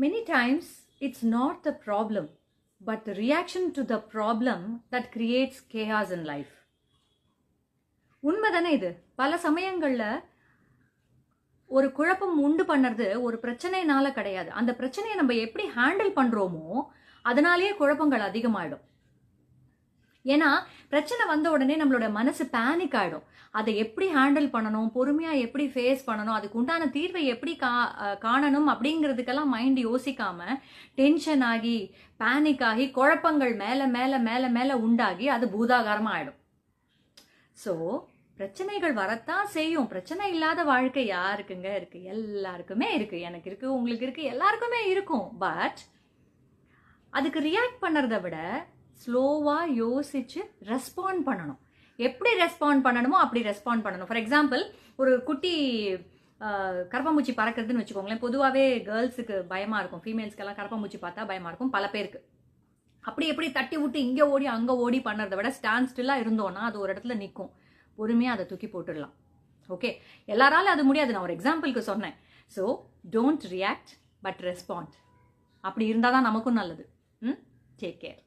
Many times it's not the problem, but the reaction to the problem that creates chaos in life. உண்மைதானே இது? பல சமயங்களில் ஒரு குழப்பம் உண்டு பண்ணுறது ஒரு பிரச்சனைனால கிடையாது. அந்த பிரச்சனையை நம்ம எப்படி ஹேண்டில் பண்ணுறோமோ அதனாலேயே குழப்பங்கள் அதிகமாகிடும் ஏன்னா பிரச்சனை வந்த உடனே நம்மளோட மனசு பேனிக் ஆயிடும். அதை எப்படி ஹேண்டில் பண்ணணும் பொறுமையா எப்படி ஃபேஸ் பண்ணணும் அதுக்கு உண்டான தீர்வை எப்படி கா காணணும் அப்படிங்கிறதுக்கெல்லாம் மைண்ட் யோசிக்காம டென்ஷன் ஆகி பேனிக் ஆகி குழப்பங்கள் மேல மேல மேல மேல உண்டாகி அது பூதாகாரமா ஆயிடும். ஸோ பிரச்சனைகள் வரத்தான் செய்யும். பிரச்சனை இல்லாத வாழ்க்கை யாருக்குங்க இருக்கு? எல்லாருக்குமே இருக்கு. எனக்கு இருக்கு உங்களுக்கு இருக்கு எல்லாருக்குமே இருக்கும். பட் அதுக்கு ரியாக்ட் பண்ணுறத விட ஸ்லோவாக யோசித்து ரெஸ்பாண்ட் பண்ணணும். எப்படி ரெஸ்பாண்ட் பண்ணணுமோ அப்படி ரெஸ்பாண்ட் பண்ணணும். ஃபார் எக்ஸாம்பிள் ஒரு குட்டி கரப்பாம்பூச்சி பறக்கிறதுன்னு வச்சுக்கோங்களேன். பொதுவாகவே கேர்ள்ஸுக்கு பயமாக இருக்கும். ஃபீமேல்ஸ்க்கெல்லாம் கரப்பாம்பூச்சி பார்த்தா பயமாக இருக்கும். பல பேருக்கு. அப்படி எப்படி தட்டி விட்டு இங்கே ஓடி அங்கே ஓடி பண்ணுறத விட ஸ்டாண்ட் ஸ்டில்லாக இருந்தோன்னா அது ஒரு இடத்துல நிற்கும் பொறுமையாக அதை தூக்கி போட்டுடலாம். ஓகே எல்லாராலும் அது முடியாது. நான் ஒரு எக்ஸாம்பிளுக்கு சொன்னேன். So don't react but respond அப்படி இருந்தால் தான் நமக்கும் நல்லது. ம்? Take care